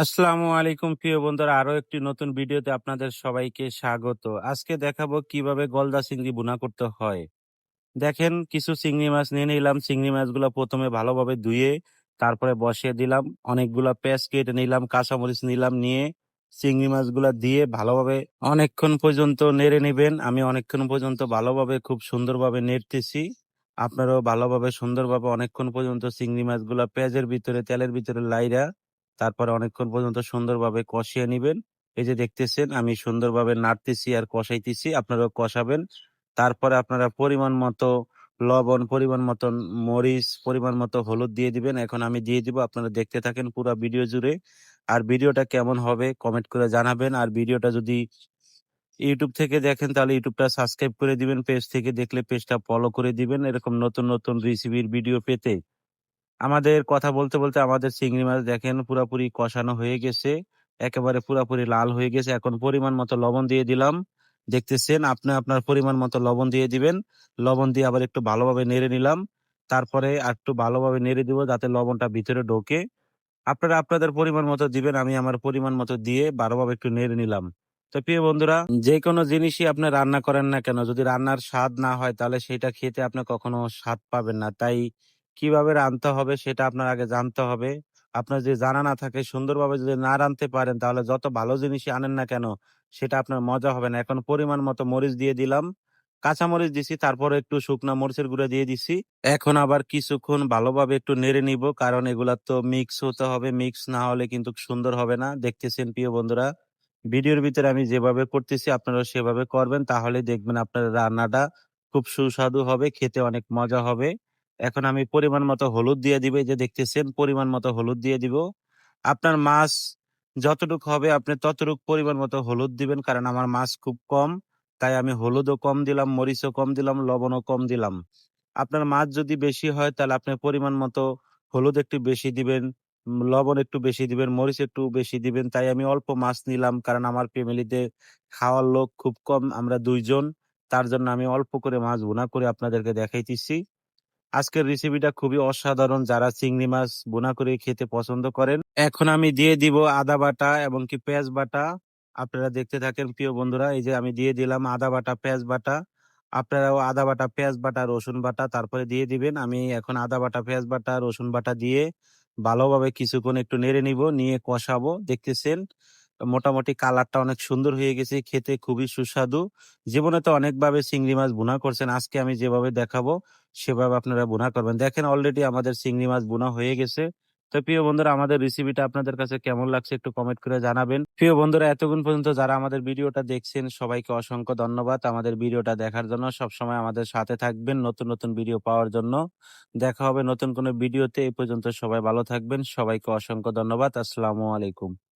আসসালামু আলাইকুম, প্রিয় বন্ধুরা। আরও একটি নতুন ভিডিওতে আপনাদের সবাইকে স্বাগত। আজকে দেখাবো কীভাবে গলদা চিংড়ি বুনা করতে হয়। দেখেন, কিছু চিংড়ি মাছ নিয়ে নিলাম। চিংড়ি মাছগুলো প্রথমে ভালোভাবে ধুয়ে তারপরে বসিয়ে দিলাম। অনেকগুলা পেঁয়াজ কেটে নিলাম, কাঁচামরিচ নিলাম, নিয়ে চিংড়ি মাছগুলা দিয়ে ভালোভাবে অনেকক্ষণ পর্যন্ত নেড়ে নেবেন। আমি অনেকক্ষণ পর্যন্ত ভালোভাবে, খুব সুন্দরভাবে নেড়তেছি। আপনারাও ভালোভাবে, সুন্দরভাবে অনেকক্ষণ পর্যন্ত চিংড়ি মাছগুলা পেঁয়াজের ভিতরে, তেলের ভিতরে লাইরা তারপরে অনেকক্ষণ পর্যন্ত সুন্দরভাবে কষিয়ে নিবেন। এই যে দেখতেছেন, আমি সুন্দরভাবে নাড়তেছি আর কষাইতেছি, আপনারাও কষাবেন। তারপরে আপনারা পরিমাণ মতো লবণ, পরিমাণ মতো মরিচ, পরিমাণ মতো হলুদ দিয়ে দিবেন। এখন আমি দিয়ে দিব, আপনারা দেখতে থাকেন পুরো ভিডিও জুড়ে। আর ভিডিওটা কেমন হবে কমেন্ট করে জানাবেন। আর ভিডিওটা যদি ইউটিউব থেকে দেখেন, তাহলে ইউটিউবটা সাবস্ক্রাইব করে দিবেন। পেজ থেকে দেখলে পেজটা ফলো করে দিবেন, এরকম নতুন নতুন রেসিপির ভিডিও পেতে। আমাদের কথা বলতে বলতে আমাদের চিংড়ি মাছ দেখেন পুরাপুরি কষানো হয়ে গেছে, একেবারে পুরাপুরি লাল হয়ে গেছে। এখন পরিমাণ মতো লবণ দিয়ে দিলাম। দেখতেছেন আপনি আপনার পরিমাণ মতো লবণ দিয়ে দিবেন। লবণ দিয়ে আবার একটু ভালোভাবে নেড়ে নিলাম। তারপরে আর একটু ভালোভাবে নেড়ে দিব যাতে লবণটা ভিতরে ঢোকে। আপনারা আপনাদের পরিমাণ মতো দিবেন, আমি আমার পরিমাণ মতো দিয়ে ভালোভাবে একটু নেড়ে নিলাম। তো প্রিয় বন্ধুরা, যে কোনো জিনিসই আপনি রান্না করেন না কেন, যদি রান্নার স্বাদ না হয় তাহলে সেটা খেতে আপনি কখনো স্বাদ পাবেন না। তাই কীভাবে রাঁধতে হবে সেটা আপনার আগে জানতে হবে। আপনার যে জানা না থাকে, সুন্দরভাবে যদি না রাঁধতে পারেন, তাহলে যত ভালো জিনিসই আনেন না কেন, সেটা আপনার মজা হবে না। এখন পরিমাণ মতো মরিচ দিয়ে দিলাম। কাঁচা মরিচ দিছি, তারপরে একটু শুকনা মরিচের গুঁড়া দিয়ে দিছি। এখন আবার কিছুক্ষণ ভালোভাবে একটু নেড়ে নিব, কারণ এগুলা তো মিক্স হতে হবে। মিক্স না হলে কিন্তু সুন্দর হবে না। দেখতেছেন প্রিয় বন্ধুরা, ভিডিওর ভিতরে আমি যেভাবে করতেছি আপনারা সেভাবে করবেন। তাহলে দেখবেন আপনার রান্নাটা খুব সুস্বাদু হবে, খেতে অনেক মজা হবে। এখন আমি পরিমাণ মতো হলুদ দিয়ে দিবে যে দেখতেছেন পরিমাণ মতো হলুদ দিয়ে দিব। আপনার মাছ যতটুক হবে আপনি ততটুক পরিমাণ মতো হলুদ দিবেন, কারণ আমার মাছ খুব কম, তাই আমি হলুদও কম দিলাম, মরিচও কম দিলাম, লবণও কম দিলাম। আপনার মাছ যদি বেশি হয় তাহলে আপনি পরিমাণ মতো হলুদ একটু বেশি দিবেন, লবণ একটু বেশি দিবেন, মরিচ একটু বেশি দিবেন, তাই আমি অল্প মাছ নিলাম, কারণ আমার ফ্যামিলিতে খাওয়ার লোক খুব কম, আমরা দুইজন, তার জন্য আমি অল্প করে মাছ ভুনা করে আপনাদেরকে দেখাইতেছি। আজকের রেসিপিটা খুবই অসাধারণ। যারা চিংড়ি মাছ বোনা করে খেতে পছন্দ করেন, এখন আমি দিয়ে দিব আদা বাটা এবং কি পেঁয়াজ বাটা। আপনারা দেখতে থাকেন, প্রিয় বন্ধুরা, এই যে আমি দিয়ে দিলাম আদা বাটা, পেঁয়াজ বাটা। আপনারাও আদা বাটা, পেঁয়াজ বাটা, রসুন বাটা তারপরে দিয়ে দিবেন। আমি এখন আদা বাটা, পেঁয়াজ বাটা, রসুন বাটা দিয়ে ভালোভাবে কিছুক্ষণ একটু নেড়ে নিব, নিয়ে কষাবো। দেখতেছেন? মোটামুটি কালারটা অনেক সুন্দর হয়ে গেছে, খেতে খুবই সুস্বাদু। জীবনে তো অনেকভাবে চিংড়ি মাছ বোনা করছেন, আজকে আমি যেভাবে দেখাবো সেভাবে আপনারা বোনা করবেন। দেখেন অলরেডি আমাদের চিংড়ি মাছ বোনা হয়ে গেছে। তো প্রিয় বন্ধুরা, আমাদের রেসিপিটা আপনাদের কাছে কেমন লাগছে একটু কমেন্ট করে জানাবেন। প্রিয় বন্ধুরা, এতক্ষণ পর্যন্ত যারা আমাদের ভিডিওটা দেখছেন, সবাইকে অসংখ্য ধন্যবাদ। আমাদের ভিডিওটা দেখার জন্য সবসময় আমাদের সাথে থাকবেন নতুন নতুন ভিডিও পাওয়ার জন্য। দেখা হবে নতুন কোনো ভিডিওতে এই পর্যন্ত সবাই ভালো থাকবেন। সবাইকে অসংখ্য ধন্যবাদ। আসসালামু আলাইকুম।